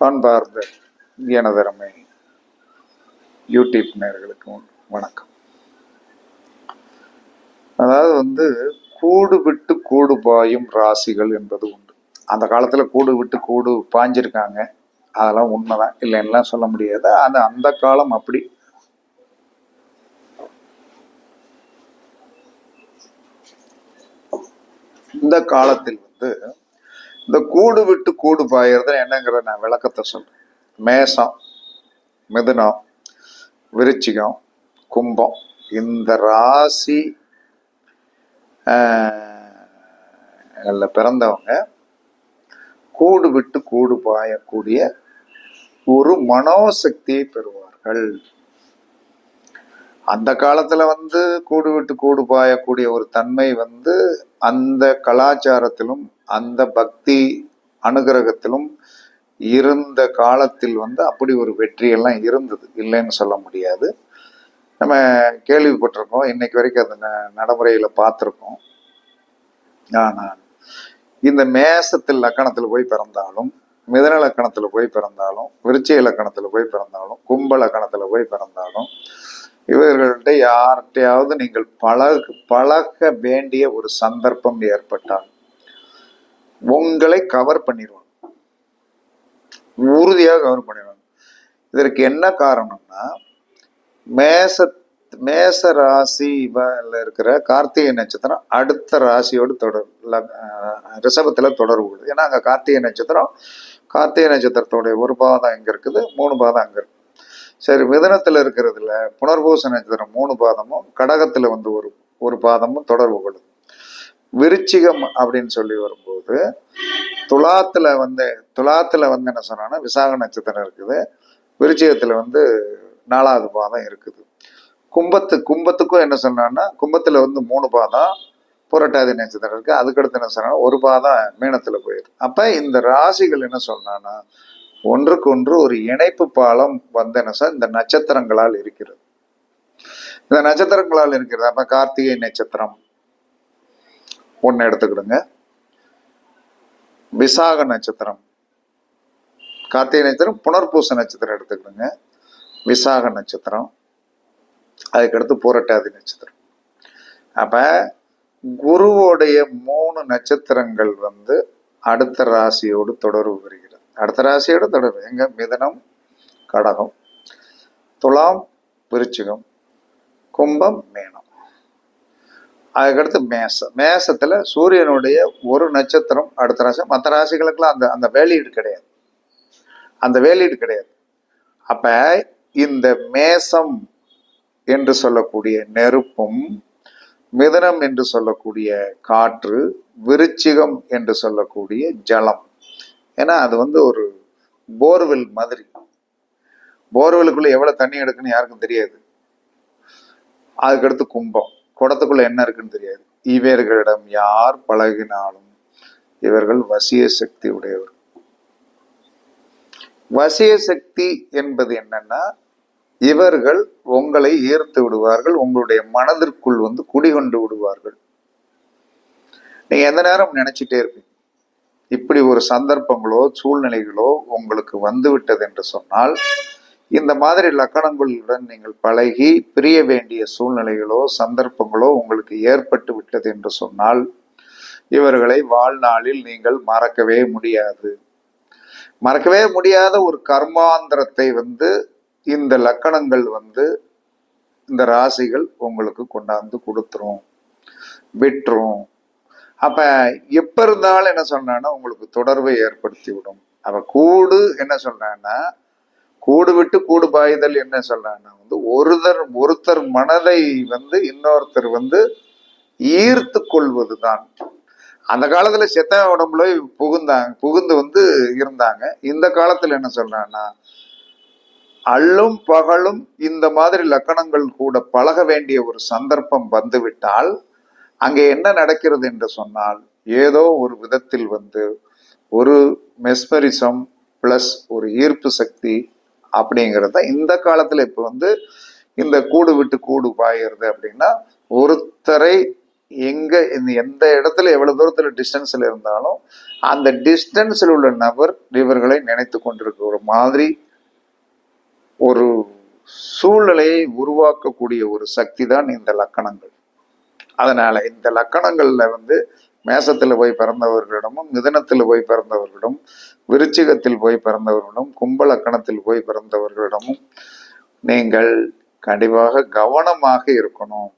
அன்பார்ந்த எனதரமை யூடியூப் நேயர்களுக்கு வணக்கம். அதாவது வந்து கூடு விட்டு கூடு பாயும் ராசிகள் என்பது உண்டு. அந்த காலத்தில் கூடு விட்டு கூடு பாஞ்சிருக்காங்க. அதெல்லாம் உண்மைதான். இல்லைன்னுலாம் சொல்ல முடியாது. அது அந்த காலம் அப்படி. இந்த காலத்தில் வந்து இந்த கூடு விட்டு கூடு பாயறது என்னங்கிற நான் விளக்கத்தை சொல்றேன். மேசம் மிதுனம் விருச்சிகம் கும்பம் இந்த ராசி பிறந்தவங்க கூடு விட்டு கூடு பாயக்கூடிய ஒரு மனோசக்தியை பெறுவார்கள். அந்த காலத்துல வந்து கூடு விட்டு கூடு பாயக்கூடிய ஒரு தன்மை வந்து அந்த கலாச்சாரத்திலும் அந்த பக்தி அனுகிரகத்திலும் இருந்த காலத்தில் வந்து அப்படி ஒரு வெற்றியெல்லாம் இருந்தது. இல்லைன்னு சொல்ல முடியாது. நம்ம கேள்விப்பட்டிருக்கோம். இன்னைக்கு வரைக்கும் அந்த நடைமுறையில் நடைமுறையில பார்த்துருக்கோம். ஆனால் இந்த மேசத்தில் லக்கணத்தில் போய் பிறந்தாலும் மிதன லக்கணத்தில் போய் பிறந்தாலும் விருச்சிக லக்கணத்தில் போய் பிறந்தாலும் கும்ப லக்கணத்தில் போய் பிறந்தாலும் இவர்கள்ட்ட யார்கிட்டயாவது நீங்கள் பழக பழக வேண்டிய ஒரு சந்தர்ப்பம் ஏற்பட்டால் உங்களை கவர் பண்ணிடுவாங்க உறுதியாக கவர் பண்ணிடுவாங்க இதற்கு என்ன காரணம்னா மேச மேச ராசி இருக்கிற கார்த்திகை நட்சத்திரம் அடுத்த ராசியோடு தொடர் ல- தொடர்பு கொள்ளுது ஏன்னா அங்க கார்த்திகை நட்சத்திரம் கார்த்திகை நட்சத்திரத்தோடைய ஒரு பாதம் இங்கே இருக்குது மூணு பாதம் அங்க இருக்கு. சரி மிதனத்தில் இருக்கிறதுல புனர்பூச நட்சத்திரம் மூணு பாதமும் கடகத்துல வந்து ஒரு ஒரு பாதமும் தொடர்பு கொள்ளும் விருச்சிகம் அப்படின்னு சொல்லி வரும்போது துலாத்துல வந்து துலாத்துல வந்து என்ன சொன்னான்னா விசாக நட்சத்திரம் இருக்குது. விருச்சிகத்தில் வந்து நாலாவது பாதம் இருக்குது. கும்பத்து கும்பத்துக்கும் என்ன சொன்னான்னா கும்பத்தில் வந்து மூணு பாதம் புரட்டாதி நட்சத்திரம் இருக்குது அதுக்கடுத்து என்ன சொன்னா ஒரு பாதம் மீனத்தில் போயிடும் அப்போ இந்த ராசிகள் என்ன சொன்னான்னா ஒன்றுக்கொன்று ஒரு இணைப்பு பாலம் வந்தனசா இந்த நட்சத்திரங்களால் இருக்கிறது. இந்த நட்சத்திரங்களால் இருக்கிறது. அப்ப கார்த்திகை நட்சத்திரம் ஒன்னு எடுத்துக்கிடுங்க. விசாக நட்சத்திரம். கார்த்திகை நட்சத்திரம் புனர்பூச நட்சத்திரம் எடுத்துக்கிடுங்க. விசாக நட்சத்திரம் அதுக்கடுத்து பூரட்டாதி நட்சத்திரம். அப்ப குருவோடைய மூணு நட்சத்திரங்கள் வந்து அடுத்த ராசியோடு தொடர்பு வருகிறது அடுத்த ராசியோட தொடர்பு எங்க? மிதனம் கடகம் துலாம் விருச்சிகம் கும்பம் மேனம். அதுக்கடுத்து மேசம். மேசத்துல சூரியனுடைய ஒரு நட்சத்திரம் அடுத்த ராசி. மற்ற ராசிகளுக்கெல்லாம் அந்த அந்த வேலீடு கிடையாது. அந்த வேலீடு கிடையாது. அப்ப இந்த மேசம் என்று சொல்லக்கூடிய நெருப்பும் மிதனம் என்று சொல்லக்கூடிய காற்று விருச்சிகம் என்று சொல்லக்கூடிய ஜலம் ஏன்னா அது வந்து ஒரு போர்வெல் மாதிரி. போர்வெலுக்குள்ள எவ்வளவு தண்ணி எடுக்குன்னு யாருக்கும் தெரியாது. அதுக்கடுத்து கும்பம். குடத்துக்குள்ள என்ன இருக்குன்னு தெரியாது. இவர்களிடம் யார் பழகினாலும் இவர்கள் வசிய சக்தி உடையவர். வசிய சக்தி என்பது என்னன்னா இவர்கள் உங்களை ஈர்த்து விடுவார்கள் உங்களுடைய மனதிற்குள் வந்து குடிகொண்டு விடுவார்கள். நீங்க எந்த நேரம் நினைச்சிட்டே இருப்பீங்க? இப்படி ஒரு சந்தர்ப்பங்களோ சூழ்நிலைகளோ உங்களுக்கு வந்துவிட்டது என்று சொன்னால் இந்த மாதிரி லக்கணங்களுடன் நீங்கள் பழகி பிரிய வேண்டிய சூழ்நிலைகளோ சந்தர்ப்பங்களோ உங்களுக்கு ஏற்பட்டு விட்டது என்று சொன்னால் இவர்களை வாழ்நாளில் நீங்கள் மறக்கவே முடியாது. மறக்கவே முடியாத ஒரு கர்மாந்திரத்தை வந்து இந்த லக்கணங்கள் வந்து இந்த ராசிகள் உங்களுக்கு கொண்டாந்து கொடுத்துரும் விட்டுரும். அப்ப எப்ப இருந்தாலும் என்ன சொன்னான்னா உங்களுக்கு தொடர்பை ஏற்படுத்தி விடும். அப்ப கூடு என்ன சொல்றான்னா கூடு விட்டு கூடு பாய்தல் என்ன சொல்றான்னா வந்து ஒருத்தர் ஒருத்தர் மனதை வந்து இன்னொருத்தர் வந்து ஈர்த்து கொள்வதுதான். அந்த காலத்துல செத்த உடம்புல புகுந்தாங்க புகுந்து வந்து இருந்தாங்க. இந்த காலத்துல என்ன சொல்றான்னா அள்ளும் பகலும் இந்த மாதிரி லக்கணங்கள் கூட பழக வேண்டிய ஒரு சந்தர்ப்பம் வந்துவிட்டால் அங்கே என்ன நடக்கிறது என்று சொன்னால் ஏதோ ஒரு விதத்தில் வந்து ஒரு மெஸ்மரிசம் பிளஸ் ஒரு ஈர்ப்பு சக்தி அப்படிங்கிறத இந்த காலத்துல இப்ப வந்து இந்த கூடு விட்டு கூடு பாயிறது அப்படின்னா ஒருத்தரை எங்க இந்த எந்த இடத்துல எவ்வளவு தூரத்துல டிஸ்டன்ஸ்ல இருந்தாலும் அந்த டிஸ்டன்ஸில் உள்ள நபர் இவர்களை நினைத்து கொண்டிருக்க ஒரு மாதிரி ஒரு சூழ்நிலையை உருவாக்கக்கூடிய ஒரு சக்தி தான் இந்த லக்கணங்கள். அதனால இந்த லக்கணங்கள்ல வந்து மேசத்துல போய் பிறந்தவர்களிடமும் மிதனத்தில் போய் பிறந்தவர்களிடம் விருச்சிகத்தில் போய் பிறந்தவர்களிடம் கும்ப லக்கணத்தில் போய் பிறந்தவர்களிடமும் நீங்கள் கண்டிப்பாக கவனமாக இருக்கணும்.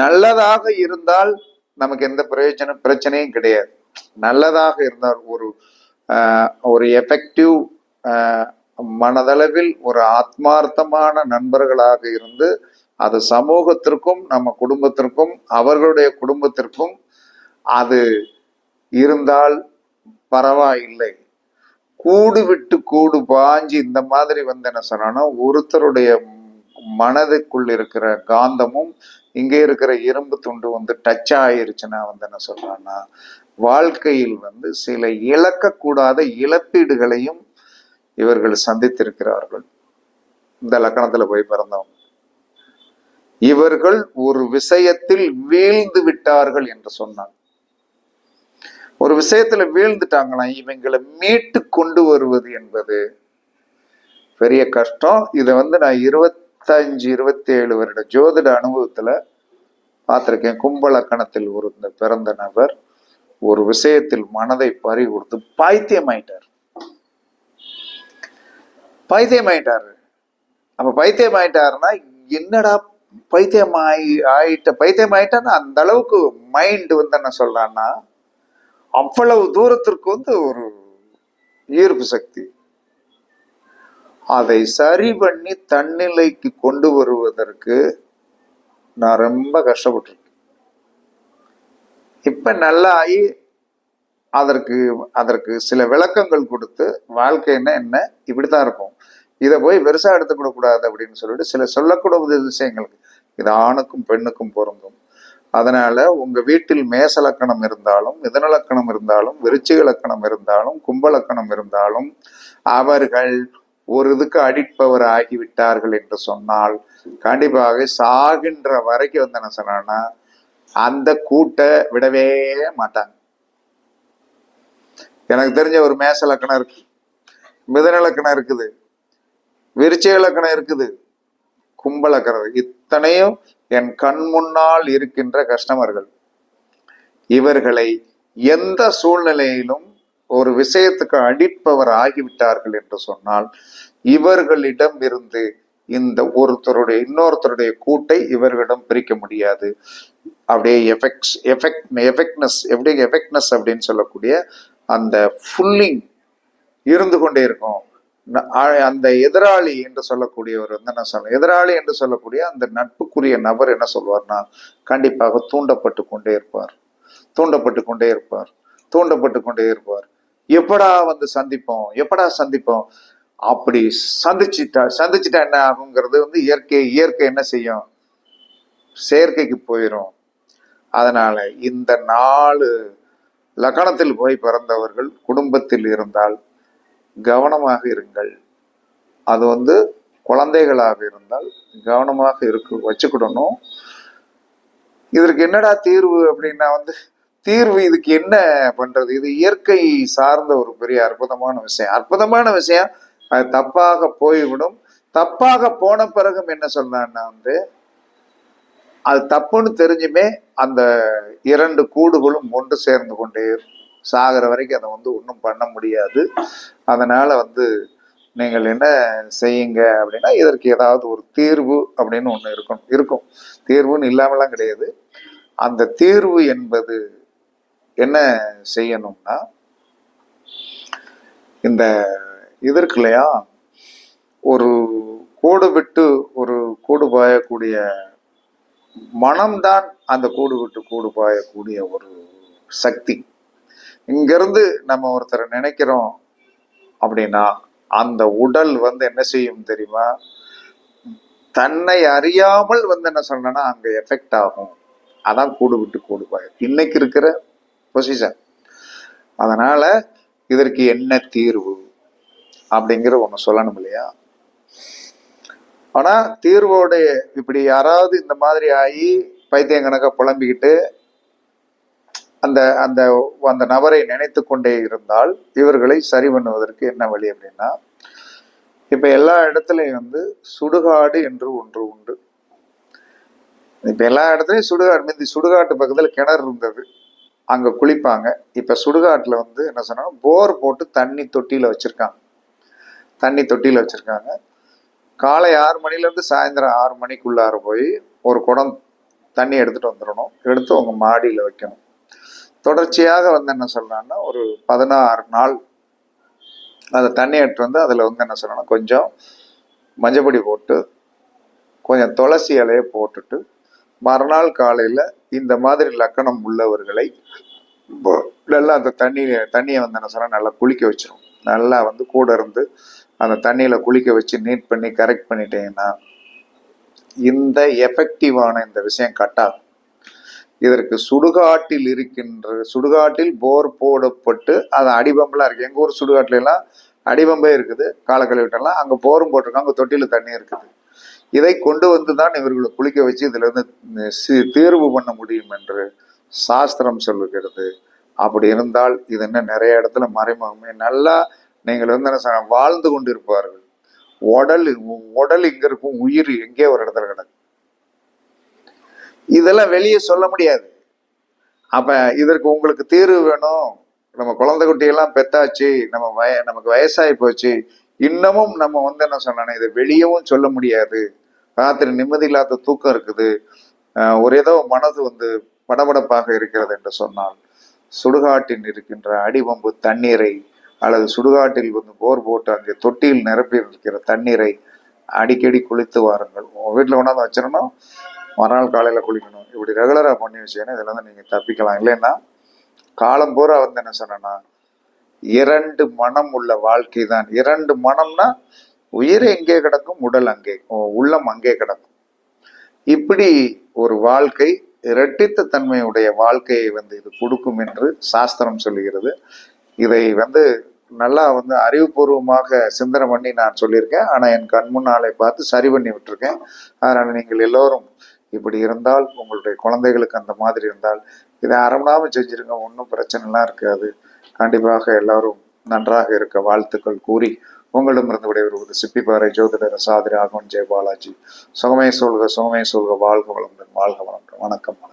நல்லதாக இருந்தால் நமக்கு எந்த பிரயோஜன பிரச்சனையும் கிடையாது. நல்லதாக இருந்தால் ஒரு ஒரு எஃபெக்டிவ் மனதளவில் ஒரு ஆத்மார்த்தமான நண்பர்களாக இருந்து அது சமூகத்திற்கும் நம்ம குடும்பத்திற்கும் அவர்களுடைய குடும்பத்திற்கும் அது இருந்தால் பரவாயில்லை. கூடு விட்டு கூடு பாஞ்சு இந்த மாதிரி வந்து என்ன சொன்னோன்னா ஒருத்தருடைய மனதுக்குள் இருக்கிற காந்தமும் இங்கே இருக்கிற இரும்பு துண்டு வந்து டச் ஆயிருச்சுன்னா வந்து என்ன சொல்றான்னா வாழ்க்கையில் வந்து சில இழக்கக்கூடாத இழப்பீடுகளையும் இவர்கள் சந்தித்திருக்கிறார்கள். இந்த லக்கணத்துல போய் பிறந்தவங்க. இவர்கள் ஒரு விஷயத்தில் வீழ்ந்து விட்டார்கள் என்று சொன்னாங்க. ஒரு விஷயத்துல வீழ்ந்துட்டாங்களாம் இவங்களை மீட்டு கொண்டு வருவது என்பது பெரிய கஷ்டம். இதை வந்து நான் இருபத்தஞ்சு இருபத்தி ஏழு வருட ஜோதிட அனுபவத்துல பார்த்துருக்கேன். கும்பலக்கணத்தில் ஒரு பிறந்த நபர் ஒரு விஷயத்தில் மனதை பறி கொடுத்து பைத்தியம் ஆயிட்டாரு அப்ப பைத்தியமாயிட்டாருன்னா என்னடா பைத்தியம் ஆகி ஆயிட்ட பைத்தியம் ஆயிட்டான்னா அந்த அளவுக்கு மைண்ட் வந்து என்ன சொல்றான்னா அவ்வளவு தூரத்திற்கு வந்து ஒரு ஈர்ப்பு சக்தி. அதை சரி பண்ணி தன்னிலைக்கு கொண்டு வருவதற்கு நான் ரொம்ப கஷ்டப்பட்டிருக்கேன். இப்ப நல்லா ஆகி அதற்கு அதற்கு சில விளக்கங்கள் கொடுத்து வாழ்க்கைன்னா என்ன? இப்படித்தான் இருக்கும். இதை போய் பெருசா எடுத்துக்கூட அப்படின்னு சொல்லிட்டு சில சொல்லக்கூடாத விஷயங்களுக்கு இது ஆணுக்கும் பெண்ணுக்கும் பொருந்தும். அதனால உங்க வீட்டில் மேச லக்கணம் இருந்தாலும் மிதனலக்கணம் இருந்தாலும் விருச்சிக லக்கணம் இருந்தாலும் கும்பலக்கணம் இருந்தாலும் அவர்கள் ஒரு இதுக்கு அடிப்பவர் ஆகிவிட்டார்கள் என்று சொன்னால் கண்டிப்பாக சாகின்ற வரைக்கும் வந்து என்ன சொன்னா அந்த கூட்டை விடவே மாட்டாங்க. எனக்கு தெரிஞ்ச ஒரு மேச லக்கணம் இருக்கு. மிதன லக்கணம் இருக்குது. விருச்சிக லக்கணம் இருக்குது. கும்பலக்கணம் அத்தனையும் என் கண் முன்னால் இருக்கின்ற கஸ்டமர்கள் இவர்களை எந்த சூழ்நிலையிலும் ஒரு விஷயத்துக்கு அடிப்பவர் ஆகிவிட்டார்கள் என்று சொன்னால் இவர்களிடம் இருந்து இந்த ஒருத்தருடைய இன்னொருத்தருடைய கூட்டை இவர்களிடம் பிரிக்க முடியாது. அப்படியே எஃபெக்ட்ஸ் எஃபெக்ட் எஃபெக்ட்னஸ் எப்படி எஃபெக்ட்னஸ் அப்படின்னு சொல்லக்கூடிய அந்த ஃபுல்லிங் இருந்து கொண்டே இருக்கும். அந்த எதிராளி என்று சொல்லக்கூடியவர் வந்து என்ன சொல்ல எதிராளி என்று சொல்லக்கூடிய அந்த நட்புக்குரிய நபர் என்ன சொல்வார்னா கண்டிப்பாக தூண்டப்பட்டு கொண்டே இருப்பார். தூண்டப்பட்டு கொண்டே இருப்பார். தூண்டப்பட்டு கொண்டே இருப்பார். எப்படா வந்து சந்திப்போம்? எப்படா சந்திப்போம்? அப்படி சந்திச்சிட்டா சந்திச்சிட்டா என்ன ஆகுங்கிறது வந்து இயற்கை இயற்கை என்ன செய்யும்? செயற்கைக்கு போயிடும் அதனால இந்த நாலு லக்கணத்தில் போய் பிறந்தவர்கள் குடும்பத்தில் இருந்தால் கவனமாக இருங்கள். அது வந்து குழந்தைகளாக இருந்தால் கவனமாக இருக்கு வச்சுக்கிடணும். இதற்கு என்னடா தீர்வு அப்படின்னா வந்து தீர்வு இதுக்கு என்ன பண்றது? இது இயற்கை சார்ந்த ஒரு பெரிய அற்புதமான விஷயம். அற்புதமான விஷயம் அது தப்பாக போய்விடும். தப்பாக போன பிறகும் என்ன சொன்னான்னா வந்து அது தப்புன்னு தெரிஞ்சுமே அந்த இரண்டு கூடுகளும் ஒன்று சேர்ந்து கொண்டே இருக்கும். சாகிற வரைக்கும் அதை வந்து ஒன்றும் பண்ண முடியாது. அதனால் வந்து நீங்கள் என்ன செய்யுங்க அப்படின்னா இதற்கு ஏதாவது ஒரு தீர்வு அப்படின்னு ஒன்று இருக்கும் இருக்கும். தீர்வுன்னு இல்லாமலாம் கிடையாது. அந்த தீர்வு என்பது என்ன செய்யணும்னா இந்த இது இருக்கு இல்லையா ஒரு கூடு விட்டு ஒரு கூடு பாயக்கூடிய மனம்தான் அந்த கூடு விட்டு கூடு பாயக்கூடிய ஒரு சக்தி. இங்கிருந்து நம்ம ஒருத்தரை நினைக்கிறோம் அப்படின்னா அந்த உடல் வந்து என்ன செய்யும் தெரியுமா? தன்னை அறியாமல் வந்து என்ன சொன்னா அங்க எஃபெக்ட் ஆகும். அதான் கூடு விட்டு கூடு பாயும் இன்னைக்கு இருக்கிற பொசிஷன் அதனால இதற்கு என்ன தீர்வு? அப்படிங்கிற ஒன்று சொல்லணும் இல்லையா? ஆனால் தீர்வோட இப்படி யாராவது இந்த மாதிரி ஆகி பைத்தியம் கணக்க புலம்பிக்கிட்டு அந்த அந்த அந்த நபரை நினைத்து கொண்டே இருந்தால் இவர்களை சரி பண்ணுவதற்கு என்ன வழி அப்படின்னா இப்ப எல்லா இடத்துலையும் வந்து சுடுகாடு என்று ஒன்று உண்டு. இப்ப எல்லா இடத்துலையும் சுடுகாடு முந்தி சுடுகாட்டு பக்கத்துல கிணறு இருந்தது. அங்க குளிப்பாங்க. இப்ப சுடுகாட்டுல வந்து என்ன சொன்னாங்க போர் போட்டு தண்ணி தொட்டியில வச்சிருக்காங்க. தண்ணி தொட்டியில வச்சிருக்காங்க. காலை ஆறு மணில இருந்து சாயந்தரம் ஆறு மணிக்குள்ளார போய் ஒரு குடம் தண்ணி எடுத்துட்டு வந்துடணும். எடுத்து உங்க மாடியில வைக்கணும். தொடர்ச்சியாக வந்து என்ன சொல்கிறான்னா ஒரு பதினாறு நாள் அந்த தண்ணி எடுத்து வந்து அதில் வந்து என்ன சொல்லணும் கொஞ்சம் மஞ்சப்பொடி போட்டு கொஞ்சம் துளசி இலையை போட்டுட்டு மறுநாள் காலையில் இந்த மாதிரி லக்கணம் உள்ளவர்களை நல்லா அந்த தண்ணி தண்ணியை வந்து என்ன சொன்னால் நல்லா குளிக்க வச்சிரும். நல்லா வந்து கூட இருந்து அந்த தண்ணியில் குளிக்க வச்சு நீட் பண்ணி கரெக்ட் பண்ணிட்டீங்கன்னா இந்த எஃபெக்டிவான இந்த விஷயம் கட்டாகும் இதற்கு சுடுகாட்டில் இருக்கின்ற சுடுகாட்டில் போர் போடப்பட்டு அது அடிபம்பெல்லாம் இருக்கு. எங்கள் ஊர் சுடுகாட்டுல எல்லாம் அடிபம்பே இருக்குது. காலக்கழிவிட்டெல்லாம் அங்கே போரும் போட்டிருக்காங்க. அங்கே தொட்டியில் தண்ணி இருக்குது. இதை கொண்டு வந்து தான் இவர்களை குளிக்க வச்சு இதிலிருந்து தீர்வு பண்ண முடியும் என்று சாஸ்திரம் சொல்லுகிறது. அப்படி இருந்தால் இது என்ன நிறைய இடத்துல மறைமுகமே. நல்லா நீங்கள் வந்து என்ன வாழ்ந்து கொண்டு இருப்பார்கள் உடல் உடல் இங்கே இருக்கும் உயிர் எங்கே ஒரு இடத்துல கிடக்கும் இதெல்லாம் வெளியே சொல்ல முடியாது. அப்ப இதற்கு உங்களுக்கு தீர்வு வேணும். நம்ம குழந்தை குட்டியெல்லாம் பெத்தாச்சு நம்ம வய நமக்கு வயசாகி போச்சு. இன்னமும் நம்ம வந்து என்ன சொன்னோன்னா இதை வெளியவும் சொல்ல முடியாது. ராத்திரி நிம்மதி இல்லாத தூக்கம் இருக்குது. ஒரு ஏதோ மனது வந்து படபடப்பாக இருக்கிறது என்று சொன்னால் சுடுகாட்டில் இருக்கின்ற அடிபம்பு தண்ணீரை அல்லது சுடுகாட்டில் வந்து போர் போட்டு அங்கே தொட்டியில் நிரப்பி இருக்கிற தண்ணீரை அடிக்கடி குளித்து வாருங்கள். உங்கள் வீட்டில் கொண்டாந்து வச்சிடணும். மறுநாள் காலையில் குளிக்கணும். இப்படி ரெகுலராக பண்ணி வச்சீங்கன்னா இதில் வந்து நீங்கள் தப்பிக்கலாம். இல்லைன்னா காலம் பூரா வந்து என்ன சொன்னேன்னா இரண்டு மனம் உள்ள வாழ்க்கை தான். இரண்டு மனம்னா உயிர் எங்கே கிடக்கும் உடல் அங்கே உள்ளம் அங்கே கிடக்கும். இப்படி ஒரு வாழ்க்கை இரட்டித்த தன்மையுடைய வாழ்க்கையை வந்து இது கொடுக்கும் என்று சாஸ்திரம் சொல்லுகிறது. இதை வந்து நல்லா வந்து அறிவுபூர்வமாக சிந்தனை பண்ணி நான் சொல்லியிருக்கேன். ஆனால் என் கண் முன்னாலே பார்த்து சரி பண்ணி விட்டுருக்கேன். அதனால் நீங்கள் எல்லோரும் இப்படி இருந்தால் உங்களுடைய குழந்தைகளுக்கு அந்த மாதிரி இருந்தால் இதை அறமணாம செஞ்சிருங்க ஒன்றும் பிரச்சனைலாம் இருக்காது. கண்டிப்பாக எல்லாரும் நன்றாக இருக்க வாழ்த்துக்கள் கூறி உங்களிடமிருந்து விடைபெறுவது சிப்பிப்பாறை ஜோதிடர் சாதிரி ஆகவன் ஜெயபாலாஜி. சுகமே சொல்க சுகமே சொல்க வாழ்க வளமுடன் வாழ்க வளமுடன். வணக்கம் வணக்கம்.